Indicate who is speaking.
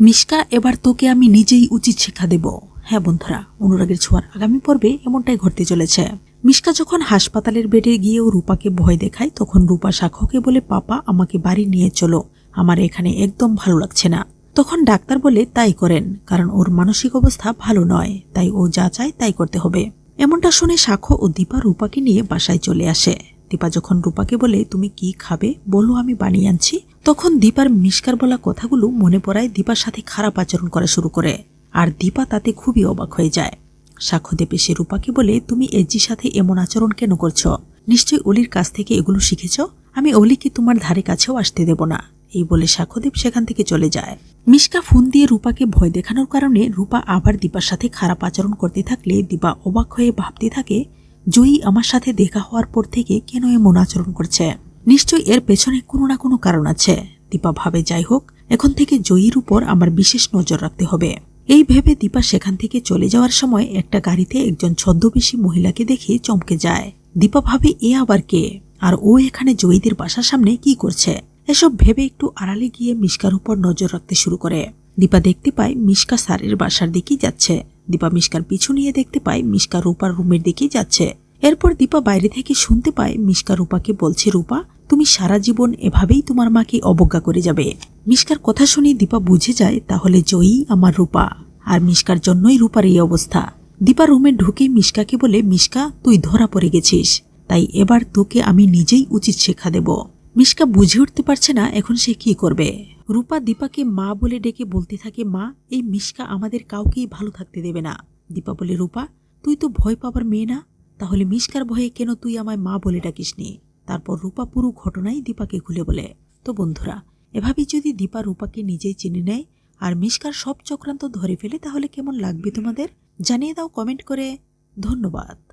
Speaker 1: মিশকা, এবার তোকে আমি নিজেই উচিত শিক্ষা দেব। হ্যাঁ বন্ধুরা, অনুরাগের ছোঁয়ার আগামী পর্বে এমনটাই ঘটতে চলেছে। মিশকা যখন হাসপাতালের বেডে গিয়েও রূপাকে ভয় দেখায়, তখন রূপা সাক্ষ্যকে বলে, পাপা, আমাকে বাড়ি নিয়ে চলো। আমার এখানে একদম ভালো লাগছে না। তখন ডাক্তার বলে, তাই করেন, কারণ ওর মানসিক অবস্থা ভালো নয়। তাই ও যা চায়, তাই করতে হবে। এমনটা শুনে সাক্ষ্য ও দীপা রূপাকে নিয়ে বাসায় চলে আসে। দীপা যখন রূপাকে বলে, তুমি কি খাবে? বলো, আমি বানিয়ে আনছি। তখন দীপার মিষ্কার বলা কথাগুলো মনে পড়ায় দীপার সাথে খারাপ আচরণ করা শুরু করে। আর দীপা তাতে খুবই অবাক হয়ে যায়। সাক্ষ্যদেব এসে রূপাকে বলে, তুমি এজির সাথে এমন আচরণ কেন করছ? নিশ্চয়ই অলির কাছ থেকে এগুলো শিখেছ? আমি অলিকে তোমার ধারে কাছেও আসতে দেব না। এই বলে সাক্ষ্যদেব সেখান থেকে চলে যায়। মিশকা ফোন দিয়ে রূপাকে ভয় দেখানোর কারণে রূপা আবার দীপার সাথে খারাপ আচরণ করতে থাকলে দীপা অবাক হয়ে ভাবতে থাকে জয়ী আমার সাথে দেখা হওয়ার পর থেকে কেন এমন আচরণ করছে? নিশ্চয়ই এর পেছনে কোনো না কোনো কারণ আছে। দীপা ভাবে, যাই হোক, এখন থেকে জয়ীর উপর আমার বিশেষ নজর রাখতে হবে। এই ভেবে দীপা সেখান থেকে চলে যাওয়ার সময় একটা গাড়িতে একজন ছদ্মবেশী মহিলাকে দেখে চমকে যায়। দীপা ভাবে, এ আবার কে? আর ও এখানে জয়ীদের বাসার সামনে কি করছে? এসব ভেবে একটু আড়ালে গিয়ে মিশকার উপর নজর রাখতে শুরু করে। দীপা দেখতে পায় মিশকা স্যারের বাসার দিকেই যাচ্ছে। দীপা মিশকার পিছু নিয়ে দেখতে পায় মিশকা রূপার রুমের দিকেই যাচ্ছে। এরপর দীপা বাইরে থেকে শুনতে পায় মিশকা রূপাকে বলছে, রূপা, তুমি সারা জীবন এভাবেই তোমার মাকে অবজ্ঞা করে যাবে। মিশকার কথা শুনে দীপা বুঝে যায়, তাহলে জয়ী আমার রূপা। আর মিশকার জন্যই রূপার এই অবস্থা। দীপা রুমে ঢুকে মিশকাকে বলে, মিশকা, তুই ধরা পড়ে গেছিস। তাই এবার তোকে আমি নিজেই উচিত শেখা দেব। মিশকা বুঝে উঠতে পারছে না এখন সে কি করবে। রূপা দীপাকে মা বলে ডেকে বলতে থাকে, মা, এই মিশকা আমাদের কাউকেই ভালো থাকতে দেবে না। দীপা বলে, রূপা, তুই তো ভয় পাবার মেয়ে না? তাহলে মিশকার ভয়ে কেন তুই আমায় মা বলে ডাকিস নি তারপর রূপা পুরো ঘটনাই দীপাকে খুলে বলে, তো বন্ধুরা, এভাবেই যদি দীপা রূপাকে নিজেই চিনে নেয় আর মিশকার সব চক্রান্ত ধরে ফেলে, তাহলে কেমন লাগবে তোমাদের? জানিয়ে দাও কমেন্ট করে। ধন্যবাদ।